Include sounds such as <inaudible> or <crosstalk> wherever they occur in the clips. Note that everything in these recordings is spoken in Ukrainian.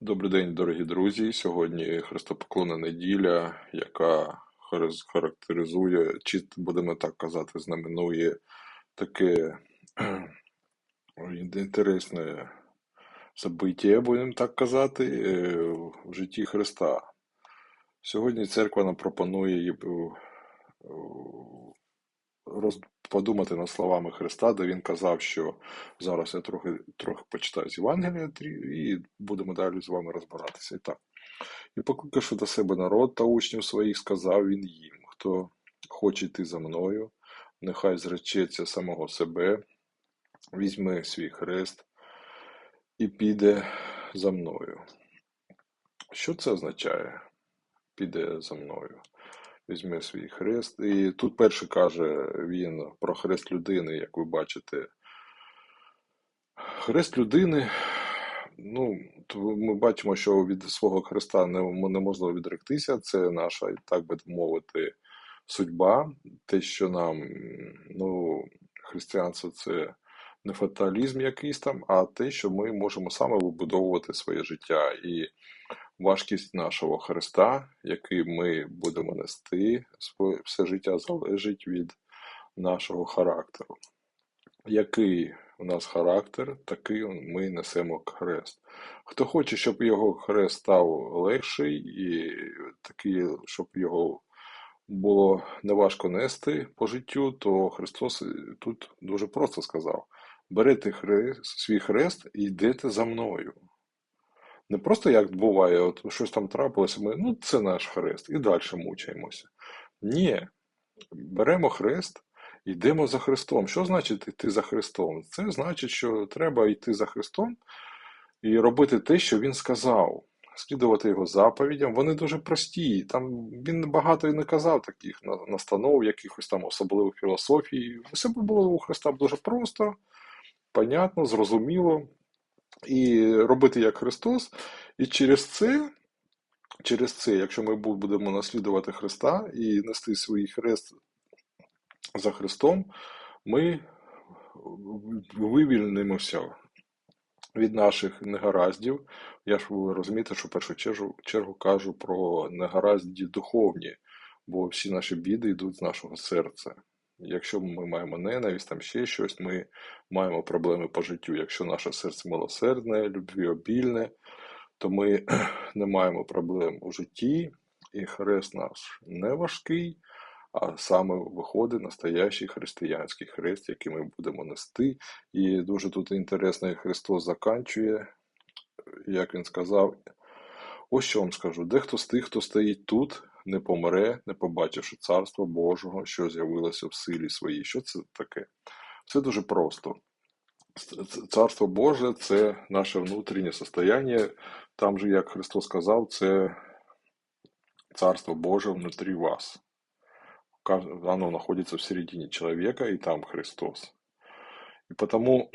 Добрий день, дорогі друзі. Сьогодні Христопоклонна неділя, яка характеризує, чи будемо так казати, знаменує таке <clears throat> інтересне событие, будемо так казати, е, в житті Христа. Сьогодні церква нам пропонує е, роз, подумати над словами Христа, де він казав, що зараз я трохи трохи почитаю з Євангелія і будемо далі з вами розбиратися. І так. І покликавши до себе народ та учнів своїх, сказав він їм: хто хоче йти за мною, нехай зречеться самого себе, візьме свій хрест і піде за мною. Що це означає? Піде за мною візьме свій хрест. І тут перше каже він про хрест людини, як ви бачите. Хрест людини, ну, ми бачимо, що від свого хреста не, не можна відректися, це наша, так би мовити, судьба. Те, що нам, ну, християнство це не фаталізм якийсь там, а те, що ми можемо саме вибудовувати своє життя. І важкість нашого Христа, який ми будемо нести, все життя залежить від нашого характеру. Який у нас характер, такий ми несемо хрест. Хто хоче, щоб його хрест став легший, і такий, щоб його було неважко нести по життю, то Христос тут дуже просто сказав: берете хрест, свій хрест і йдете за мною. Не просто як буває, от щось там трапилося, ми, ну це наш хрест, і далі мучаємося. Ні, беремо хрест, йдемо за Христом. Що значить йти за Христом? Це значить, що треба йти за Христом і робити те, що Він сказав, слідувати його заповідям. Вони дуже прості. Там Він багато і не казав таких настанов, якихось там особливих філософій. Все було у Христа дуже просто, понятно, зрозуміло і робити як Христос. І через це, через це, якщо ми будемо наслідувати Христа і нести свій хрест за Христом, ми вивільнимося від наших негараздів. Я ж ви розумієте, що в першу чергу, чергу кажу про негаразді духовні, бо всі наші біди йдуть з нашого серця. Якщо ми маємо ненависть, там ще щось, ми маємо проблеми по життю. Якщо наше серце милосердне, любвіобільне, то ми <clears throat> не маємо проблем у житті, і хрест наш не важкий, а саме виходить настоящий християнський хрест, який ми будемо нести. І дуже тут інтересно, Христос заканчує, як він сказав. Ось що вам скажу: дехто з тих, хто стоїть тут, не помре, не побачивши царства Божого, що з'явилося в силі своїй. Що це таке? Це дуже просто. Царство Боже це наше внутрішнє состояние. Там же, як Христос сказав, це Царство Боже внутрі вас. Оно знаходиться в середині чоловіка, і там Христос. І тому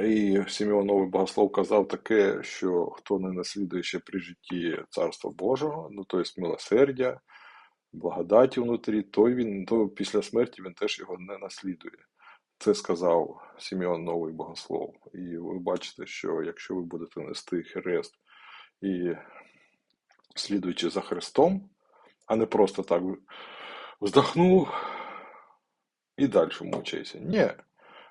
і Сімеон Новий Богослов казав таке, що хто не наслідує ще при житті Царства Божого, ну тобто милосердя, благодаті внутрі, то він то після смерті він теж його не наслідує. Це сказав Сімеон Новий Богослов. І ви бачите, що якщо ви будете нести хрест і слідуючи за Христом, а не просто так вздохнув і далі мучайся. Ні.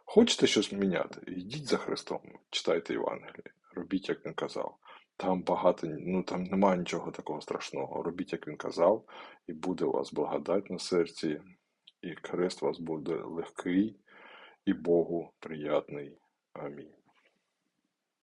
Хочете щось міняти? Йдіть за Христом, читайте Євангеліє, робіть, як він казав. Там багато, ну там немає нічого такого страшного. Робіть, як він казав, і буде у вас благодать на серці, і хрест у вас буде легкий і Богу приятний. Амінь.